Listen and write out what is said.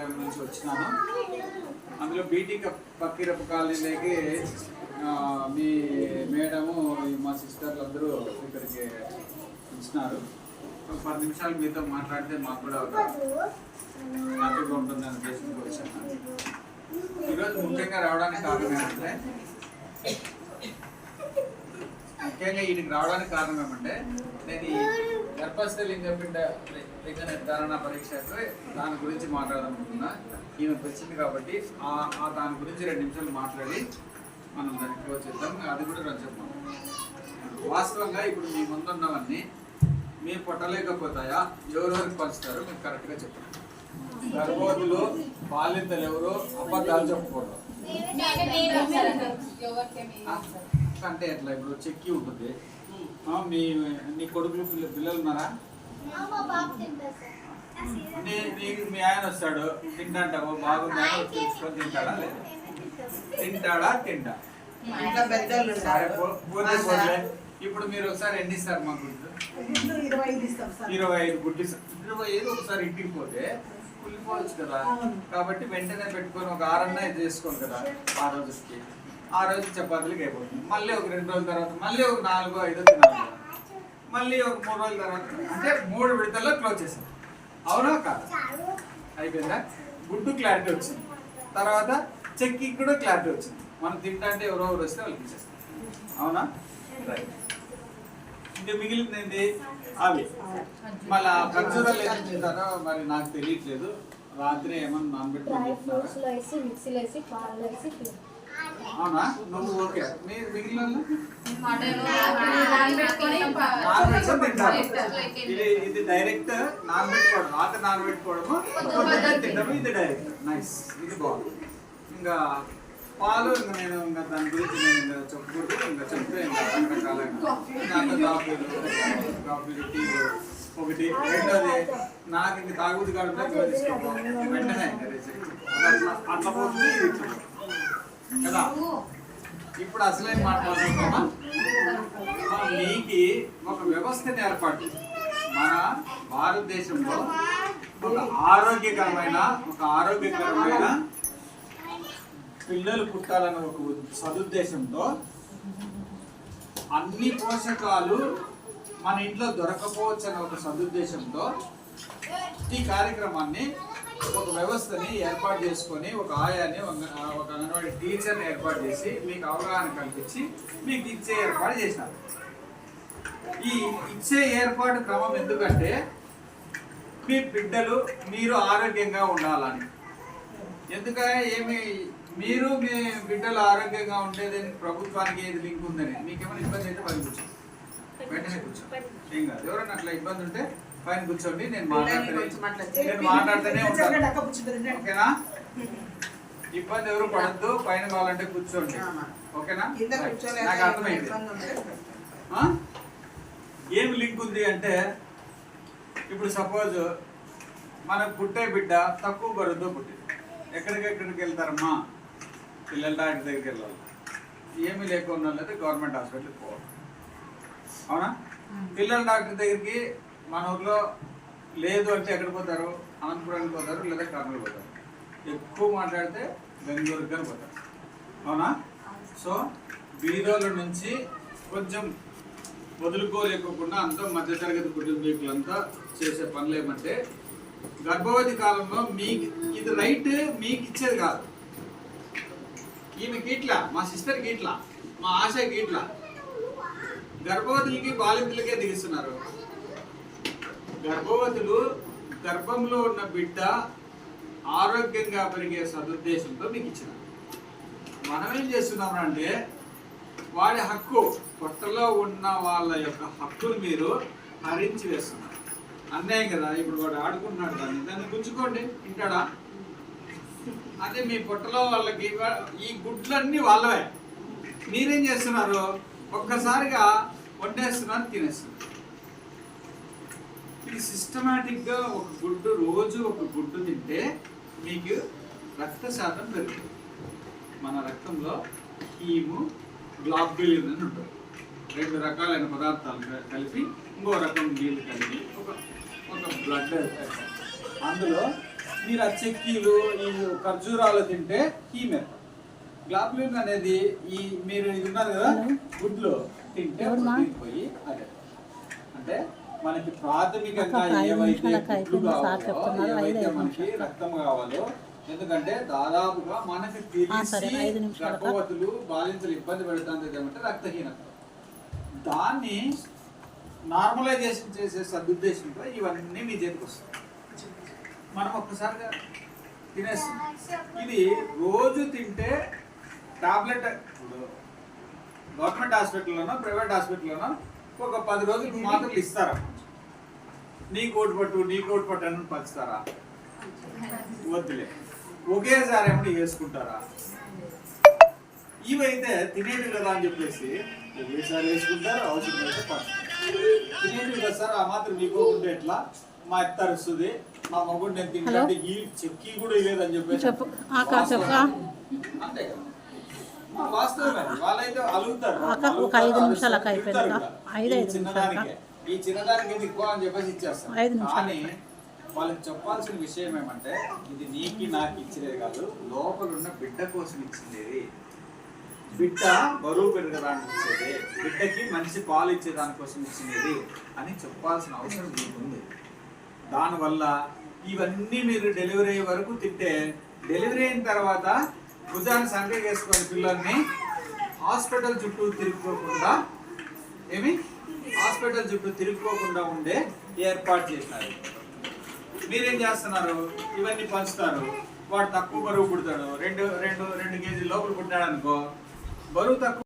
Line నుంచి వచ్చినాను. అందులో బీటీ పక్కిరపు కాలనీలోకి మీ మేడము మా సిస్టర్లు అందరూ ఇక్కడికి ఇచ్చినారు పది నిమిషాలు మీతో మాట్లాడితే మాకు కూడా ఒక హ్యాపీగా ఉంటుందని ఉద్దేశంతో వచ్చాను ఈరోజు ముఖ్యంగా రావడానికి కారణం ఏంటంటే ముఖ్యంగా వీటికి రావడానికి కారణం ఏమంటే నేను ఈ గర్భస్థ లింగపిండ లింగ నిర్ధారణ పరీక్ష దాని గురించి మాట్లాడాలనుకున్నా ఈమె వచ్చింది కాబట్టి ఆ ఆ దాని గురించి రెండు నిమిషాలు మాట్లాడి మనం దానికి క్లోజ్ చేద్దాం. అది కూడా నేను చెప్పాను వాస్తవంగా ఇప్పుడు మీ ముందున్నవన్నీ మీ పొట్టలేకపోతాయా ఎవరెవరికి పంచుతారో మీకు కరెక్ట్గా చెప్పండి. గర్భవతులు బాలింతలు ఎవరు అబద్ధాలు చెప్పకూడదు. అంటే ఎట్లా? ఇప్పుడు చెక్కి ఉంటుంది. మీ నీ కొడుకులు పిల్ల- పిల్లలు ఉన్నారా? మీ ఆయన వస్తాడు. తింటాంటావు బాగుందా? తెలుసుకొని తింటాడా? తింటాడా? తింటా. ఇప్పుడు మీరు ఒకసారి ఎన్ని ఇస్తారు గుడ్లు ఇరవై ఐదు గుడ్లు ఇరవై ఐదు ఒకసారి ఇంటికి పోతే కుళ్ళిపోవచ్చు కదా. కాబట్టి వెంటనే పెట్టుకొని ఒక ఆరన్నా ఇది చేసుకోండి కదా ఆ రోజుకి. ఆ రోజు చపాతీలకి అయిపోతుంది. మళ్ళీ ఒక రెండు రోజుల తర్వాత మళ్ళీ ఒక నాలుగు ఐదు తినాలి. మళ్ళీ ఒక మూడు రోజుల తర్వాత అంటే మూడు విడతల్లో క్లోజ్ చేసాం అవునా? కాదా. అయిపోయిందా? గుడ్డు క్లారిటీ వచ్చింది. తర్వాత చెక్కి కూడా క్లారిటీ వచ్చింది. మనం తింటే ఎవరో ఎవరు వస్తే వాళ్ళకి ఇచ్చేస్తాం. అవునా? రైట్ ఇంకా మిగిలింది ఏంటి అవి. మళ్ళా ఖర్జూరాలు ఏం తింటారో మరి నాకు తెలియట్లేదు. రాత్రి ఏమన్నా నానబెట్టుకొని అవునా? నువ్వు ఓకే. మీరు మిగిలిన ఇది ఇది డైరెక్ట్ నానబెట్టుకోవడం రాత్రి నానబెట్టుకోవడము తినడము ఇది డైరెక్ట్. నైస్ ఇది బాగుంది. ఇంకా పాలు ఇంకా నేను ఇంకా దాని గురించి నేను ఇంకా చెప్పకూడదు. ఇంకా చెప్తే ఇంకా రకరకాలైన దాంట్లో కాఫీలు కాఫీలు టీలు ఒకటి రెండోది నాకు ఇంక ఇంకా తీసుకోపో వెంటనే. అట్లా పోతుంది. కదా? ఇప్పుడు అసలేం మాట్లాడుకుంటామా మీకి ఒక వ్యవస్థను ఏర్పాటు మన భారతదేశంలో ఒక ఆరోగ్యకరమైన ఒక ఆరోగ్యకరమైన పిల్లలు పుట్టాలన్న ఒక సదుద్దేశంతో అన్ని పోషకాలు మన ఇంట్లో దొరకపోవచ్చు అనే ఒక సదుద్దేశంతో ఈ కార్యక్రమాన్ని ఒక వ్యవస్థని ఏర్పాటు చేసుకొని ఒక ఆయాన్ని ఒక- ఒక అంగన్వాడీ టీచర్ని ఏర్పాటు చేసి మీకు అవగాహన కల్పించి మీకు ఇచ్చే ఏర్పాటు చేసినారు. ఈ ఇచ్చే ఏర్పాటు క్రమం ఎందుకంటే మీ బిడ్డలు మీరు ఆరోగ్యంగా ఉండాలని. ఎందుకంటే ఏమి మీరు మీ బిడ్డలు ఆరోగ్యంగా ఉండేదని ప్రభుత్వానికి ఏది లింక్ ఉందని మీకేమైనా ఇబ్బంది అయితే పని కూర్చో వెంటనే కూర్చో. ఏం కాదు. ఎవరైనా అట్లా ఇబ్బంది ఉంటే పైన కూర్చోండి నేను మాట్లాడుతూనే నేను మాట్లాడుతూనే ఉంటాను. ఓకేనా? ఇబ్బంది ఎవరు పడద్దు పైన కావాలంటే కూర్చోండి. ఆమా. ఓకేనా? నాకు అర్థమైంది? ఏం లింక్ ఉంది అంటే ఇప్పుడు సపోజ్ మన పుట్టే బిడ్డ తక్కువ బరువుతో పుట్టింది. ఎక్కడికెక్కడికి వెళ్తారమ్మా? పిల్లల డాక్టర్ దగ్గరికి వెళ్ళాలి. ఏమీ లేకుండా గవర్నమెంట్ హాస్పిటల్కి పోవాలి. అవునా? పిల్లల డాక్టర్ దగ్గరికి మన ఊర్లో లేదు అంటే ఎక్కడ పోతారు? అనంతపురానికి పోతారు లేదా కర్నూలు పోతారు? ఎక్కువ మాట్లాడితే బెంగళూరుకి కానీ పోతారు. అవునా? సో బీదోల నుంచి కొంచెం వదులుకోలేకోకుండా అంతా మధ్యతరగతి కుటుంబీకులంతా చేసే పనులు ఏమంటే గర్భవతి కాలంలో మీకు ఇది రైట్ మీకు ఇచ్చేది కాదు. ఈమెకి ఇట్లా మా సిస్టర్కి ఇట్లా మా ఆశకి ఇట్లా గర్భవతులకి బాలింతులకే దిగిస్తున్నారు. గర్భవతులు గర్భంలో ఉన్న బిడ్డ ఆరోగ్యంగా పెరిగే సదుద్దేశంతో మీకు ఇచ్చిన. మనం ఏం చేస్తున్నాం అంటే వాడి హక్కు పొట్టలో ఉన్న వాళ్ళ యొక్క హక్కును మీరు హరించి వేస్తున్నారు. అన్నయ్య కదా ఇప్పుడు వాడు ఆడుకుంటున్నాడు దాన్ని. దాన్ని గుంజుకోండి వింటాడా అదే మీ పొట్టలో వాళ్ళకి ఈ గుడ్లన్నీ వాళ్ళవే. మీరేం చేస్తున్నారు? ఒక్కసారిగా వండేస్తున్నారు తినేస్తున్నారు. ఇది సిస్టమేటిక్గా ఒక గుడ్డు రోజు ఒక గుడ్డు తింటే మీకు రక్త శాతం పెరుగుతుంది. మన రక్తంలో హీము గ్లాబులిన్ అని ఉంటుంది. రెండు రకాలైన పదార్థాలు కలిపి ఇంకో రకం నీళ్ళు కలిపి ఒక ఒక బ్లడ్ అందులో మీరు ఆ చెక్కీలు ఈ ఖర్జూరాలు తింటే హీమ్ గ్లాబులిన్ అనేది ఈ మీరు ఇది ఉన్నారు కదా గుడ్లు తింటే పోయి అదే. అంటే మనకి ప్రాథమికంగా ఏవైతే గుడ్లు కావాలో ఏవైతే మనకి. రక్తం కావాలో ఎందుకంటే దాదాపుగా మనకి తెలిసి? గర్భవతులు బాలింతలు ఇబ్బంది పెడుతుంది ఏమంటే రక్తహీనత దాన్ని నార్మలైజేషన్ చేసే సదుద్దేశంతో ఇవన్నీ మీ చేతికి వస్తాయి మనం ఒక్కసారిగా తినేస్తాం ఇది రోజు తింటే టాబ్లెట్ గవర్నమెంట్ హాస్పిటల్లోనో ప్రైవేట్ హాస్పిటల్లోనో ఒక పది రోజులు మాత్రలు ఇస్తారా నీ కోటి పట్టు నీ కోటి పట్టు అని పంచుతారా వద్దులే. ఒకేసారి ఏమన్నా వేసుకుంటారా? ఇవైతే తినేవి కదా అని చెప్పేసి ఒకేసారి వేసుకుంటారు? అవసరం అయితే పంచుతారు కదా సార్ ఆ మాత్రం మీకు ఉంటే ఎట్లా? మా ఎత్త అరుస్తుంది మా మగుడు నేను తింటే ఈ చెక్కి కూడా లేదని చెప్పేసి. చెప్పు. అక్క, చెప్పు. అంతే కదా. ఒక ఐదు నిమిషాలు అక్క అయిపోయింది తిడతారు అక్క. కూడా. ఐదు ఈ ఐదు చిన్నదానికే. ఈ చిన్నదానికి ఇది ఎక్కువ అని చెప్పేసి ఇచ్చేస్తాం కానీ వాళ్ళకి చెప్పాల్సిన విషయం ఏమంటే ఇది నీకి నాకు ఇచ్చేది కాదు లోపల ఉన్న బిడ్డ కోసం ఇచ్చింది బిడ్డ బరువు పెరగడానికి ఇచ్చేది బిడ్డకి మంచి పాలు ఇచ్చే దానికోసం ఇచ్చినది అని చెప్పాల్సిన అవసరం మీకుంది దానివల్ల ఇవన్నీ మీరు డెలివరీ అయ్యే వరకు తింటే డెలివరీ అయిన తర్వాత భుజాన్ని సంఖ్య వేసుకొని పిల్లల్ని హాస్పిటల్ చుట్టూ తిరుగుకోకుండా ఏమి హాస్పిటల్ చుట్టూ తిరుగుకోకుండా ఉండే ఏర్పాటు చేసినారు మీరేం చేస్తున్నారు? ఇవన్నీ పంచుతారు. వాడు తక్కువ బరువు పుడతాడు. రెండు రెండు రెండు కేజీలు లోపల పుట్టాడు అనుకో బరువు తక్కువ